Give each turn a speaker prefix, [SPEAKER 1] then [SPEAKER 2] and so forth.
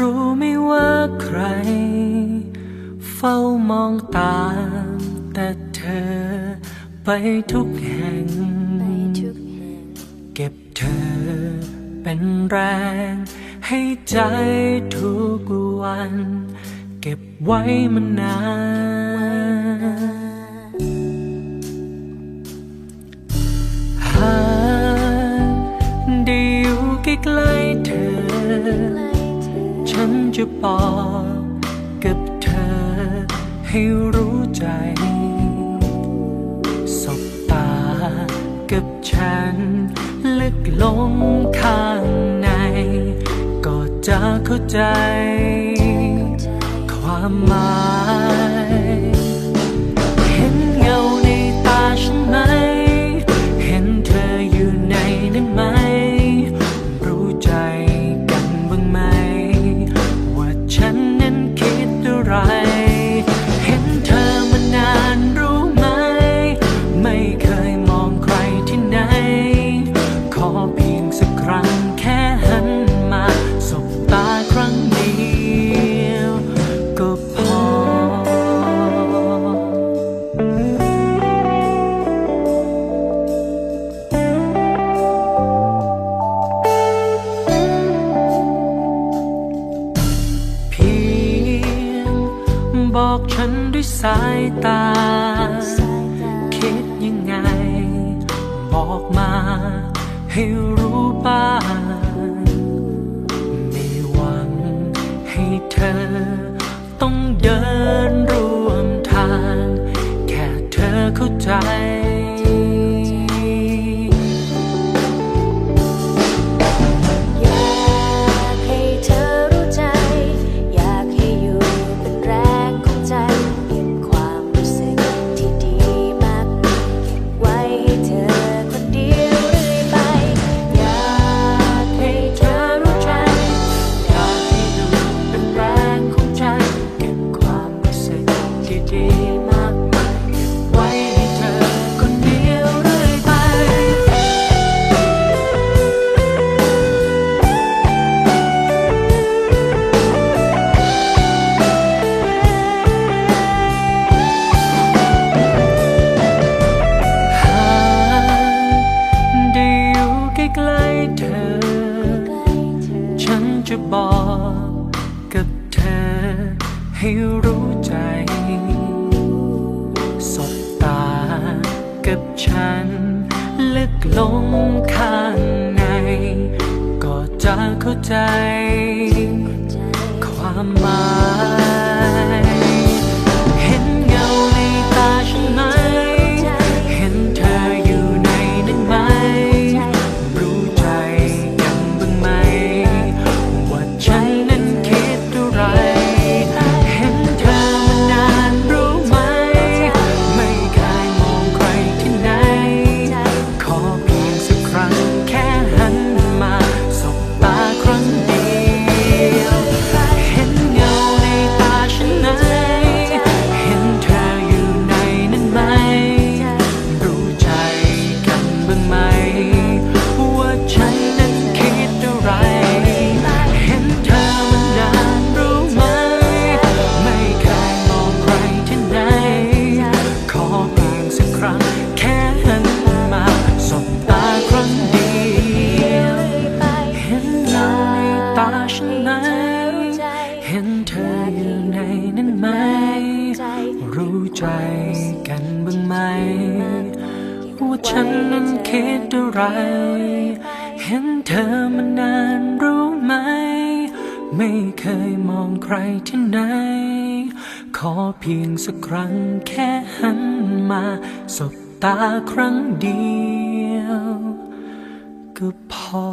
[SPEAKER 1] รู้ไม่ว่าใคร เฝ้ามองตามแต่เธอ
[SPEAKER 2] ไปทุกแห่ง
[SPEAKER 1] เก็บเธอเป็นแรง ให้ใจทุกวัน เก็บไว้มานานหากได้อยู่ใกล้ๆเธอ ฉันจะบอกกับเธอให้รู้ใจ สบตากับฉัน ลึกลงข้างใน ก็จะเข้าใจ ความหมาย บอกฉันด้วยสายตา
[SPEAKER 2] สายตา
[SPEAKER 1] คิดยังไง บอกมา ให้รู้บ้างไม่หวังให้เธอต้องเดิน
[SPEAKER 2] กับเธอให้รู้ใจ
[SPEAKER 1] สบตากับฉัน ลึกลงข้างใน ก็จะเข้าใจ ความหมาย ฉันนั้นคิดอะไร เห็นเธอมานานรู้ไหม ไม่เคยมองใครที่ไหน ขอเพียงสักครั้ง แค่หันมาสบตาครั้งเดียวเห็นเงาในตาฉันไหมเห็นเธออยู่ในนั้นไหม รู้ใจกันบ้างไหมว่าฉันนั้นคิดอะไร เห็นเธอมานานรู้ไหม ไม่เคยมองใครที่ไหน ขอเพียงสักครั้งแค่หันมาสบตาครั้งเดียว ก็พอ